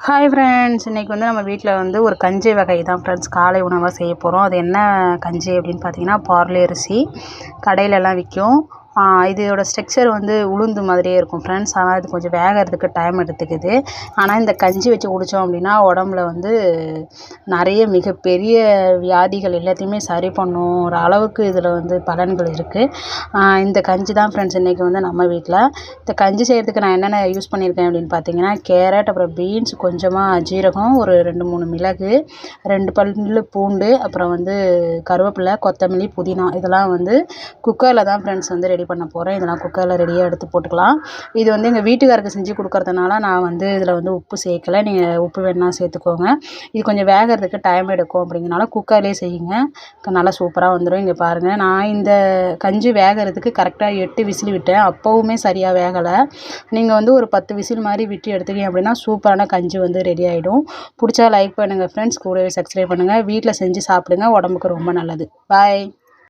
Hi friends இன்றைக்கி வந்து நம்ம வீட்டில் வந்து ஒரு கஞ்சி வகை தான் ஃப்ரெண்ட்ஸ் காலை உணவாக செய்ய போகிறோம் அது என்ன கஞ்சி அப்படின்னு பார்த்தீங்கன்னா பார்லே அரிசி. கடையிலலாம் விற்கும் இதோட ஸ்ட்ரக்சர் வந்து உளுந்து மாதிரியே இருக்கும். ஃப்ரெண்ட்ஸ் ஆனால் இது கொஞ்சம் வேகிறதுக்கு டைம் எடுத்துக்குது. ஆனால் இந்த கஞ்சி வச்சு குடித்தோம் அப்படின்னா உடம்புல வந்து நிறைய மிகப்பெரிய வியாதிகள் எல்லாத்தையுமே சரி பண்ணுற அளவுக்கு இதில் வந்து பலன்கள் இருக்குது இந்த கஞ்சி தான் ஃப்ரெண்ட்ஸ் இன்றைக்கி வந்து நம்ம வீட்டில் இந்த கஞ்சி செய்கிறதுக்கு நான் என்னென்ன யூஸ் பண்ணியிருக்கேன் அப்படின்னு பார்த்தீங்கன்னா கேரட் அப்புறம் பீன்ஸ் கொஞ்சமாக ஜீரகம் ஒரு ரெண்டு மூணு மிளகு ரெண்டு பல்லு பூண்டு அப்புறம் வந்து கருவேப்பிலை கொத்தமல்லி புதினா இதெல்லாம் வந்து குக்கரில் தான் ஃப்ரெண்ட்ஸ் வந்து ரெடி பண்ண போகிறேன் இதெல்லாம் குக்கரில் ரெடியாக எடுத்து போட்டுக்கலாம். இது வந்து எங்கள் வீட்டுக்காருக்கு செஞ்சு கொடுக்கறதுனால நான் வந்து இதில் வந்து உப்பு சேர்க்கல. நீங்கள் உப்பு வேணால் சேர்த்துக்கோங்க. இது கொஞ்சம் வேகிறதுக்கு டைம் எடுக்கும் அப்படிங்கிறனால குக்கர்லேயே செய்யுங்க. நல்லா சூப்பராக வந்துடும் இங்கே பாருங்கள் நான் இந்த கஞ்சி வேகிறதுக்கு கரெக்டாக எட்டு விசில் விட்டேன். அப்போவுமே சரியாக வேகலை. நீங்கள் வந்து ஒரு பத்து விசில் மாதிரி விட்டு எடுத்துக்கிங்க அப்படின்னா சூப்பரான கஞ்சி வந்து ரெடி ஆகிடும் பிடிச்சா லைக் பண்ணுங்கள் ஃப்ரெண்ட்ஸ் கூடவே சப்ஸ்கிரைப் பண்ணுங்கள் வீட்டில் செஞ்சு சாப்பிடுங்க. உடம்புக்கு ரொம்ப நல்லது. பாய்